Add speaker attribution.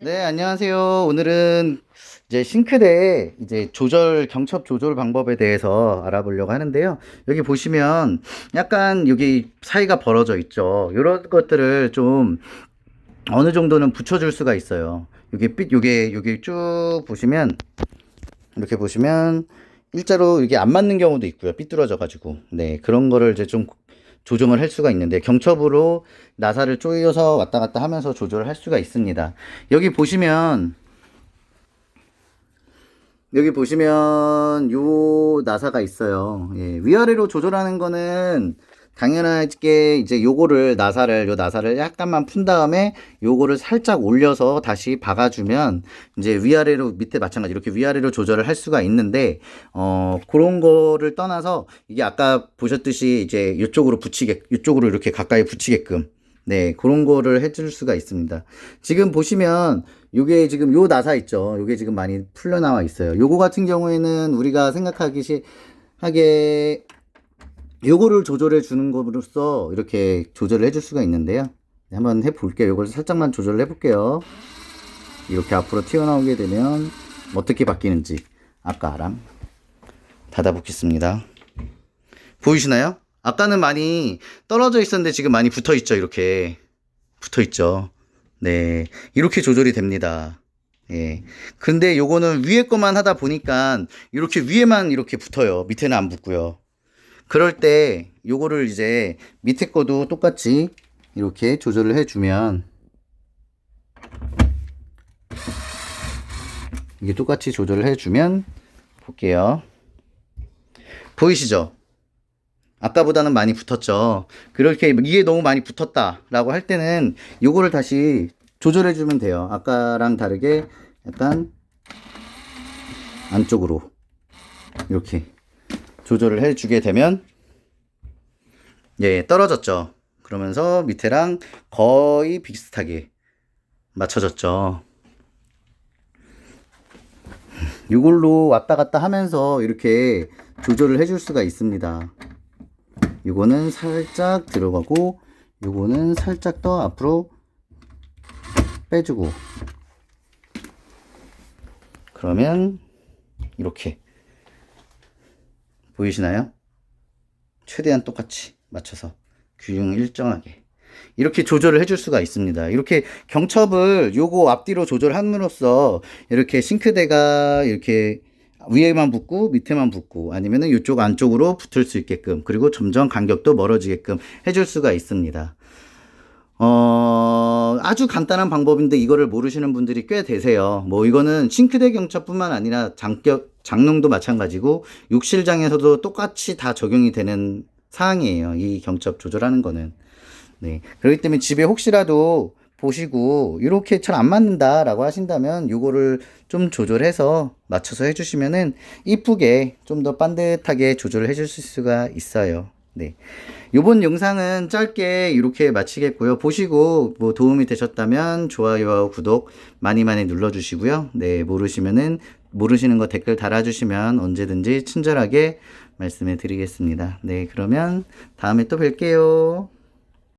Speaker 1: 네, 안녕하세요. 오늘은 이제 싱크대 이제 조절, 경첩 조절 방법에 대해서 알아보려고 하는데요. 여기 보시면 약간 여기 사이가 벌어져 있죠. 이런 것들을 좀 어느 정도는 붙여줄 수가 있어요. 여기 삐, 요게, 여기 쭉 보시면 이렇게 보시면 일자로 이게 안 맞는 경우도 있고요. 삐뚤어져 가지고. 네, 그런 거를 이제 좀 조정을 할 수가 있는데 경첩으로 나사를 조여서 왔다 갔다 하면서 조절을 할 수가 있습니다. 여기 보시면 여기 보시면 요 나사가 있어요. 예, 위아래로 조절하는 거는 당연하게 이제 요거를 나사를 요 나사를 약간만 푼 다음에 요거를 살짝 올려서 다시 박아주면 이제 위아래로 밑에 마찬가지 이렇게 위아래로 조절을 할 수가 있는데 어 그런 거를 떠나서 이게 아까 보셨듯이 이제 이쪽으로 붙이게 이쪽으로 이렇게 가까이 붙이게끔 네 그런 거를 해줄 수가 있습니다. 지금 보시면 요게 지금 요 나사 있죠. 요게 지금 많이 풀려 나와 있어요. 요거 같은 경우에는 우리가 생각하기 시 하게 요거를 조절해 주는 것으로써 이렇게 조절을 해줄 수가 있는데요. 네, 한번 해볼게요. 요걸 살짝만 조절을 해볼게요. 이렇게 앞으로 튀어나오게 되면 어떻게 바뀌는지 아까랑 닫아보겠습니다. 보이시나요? 아까는 많이 떨어져 있었는데 지금 많이 붙어 있죠. 이렇게 붙어 있죠. 네, 이렇게 조절이 됩니다. 예. 근데 요거는 위에 거만 하다 보니까 이렇게 위에만 이렇게 붙어요. 밑에는 안 붙고요. 그럴 때 요거를 이제 밑에 거도 똑같이 이렇게 조절을 해주면 이게 똑같이 조절을 해주면 볼게요. 보이시죠? 아까보다는 많이 붙었죠. 그렇게 이게 너무 많이 붙었다라고 할 때는 요거를 다시 조절해 주면 돼요. 아까랑 다르게 약간 안쪽으로 이렇게 조절을 해주게 되면 예 떨어졌죠. 그러면서 밑에랑 거의 비슷하게 맞춰졌죠. 이걸로 왔다 갔다 하면서 이렇게 조절을 해줄 수가 있습니다. 이거는 살짝 들어가고 요거는 살짝 더 앞으로 빼주고 그러면 이렇게 보이시나요? 최대한 똑같이 맞춰서 균형 일정하게 이렇게 조절을 해줄 수가 있습니다. 이렇게 경첩을 요거 앞뒤로 조절함으로써 이렇게 싱크대가 이렇게 위에만 붙고 밑에만 붙고 아니면은 이쪽 안쪽으로 붙을 수 있게끔 그리고 점점 간격도 멀어지게끔 해줄 수가 있습니다. 어, 아주 간단한 방법인데 이거를 모르시는 분들이 꽤 되세요. 뭐 이거는 싱크대 경첩뿐만 아니라 장격, 장롱도 마찬가지고 욕실장에서도 똑같이 다 적용이 되는 사항이에요. 이 경첩 조절하는 거는. 네. 그렇기 때문에 집에 혹시라도 보시고 이렇게 잘 안 맞는다라고 하신다면 요거를 좀 조절해서 맞춰서 해주시면은 이쁘게 좀 더 반듯하게 조절을 해줄 수가 있어요. 네. 요번 영상은 짧게 이렇게 마치겠고요. 보시고 뭐 도움이 되셨다면 좋아요와 구독 많이 많이 눌러주시고요. 네, 모르시면은 모르시는 거 댓글 달아주시면 언제든지 친절하게 말씀해 드리겠습니다. 네, 그러면 다음에 또 뵐게요.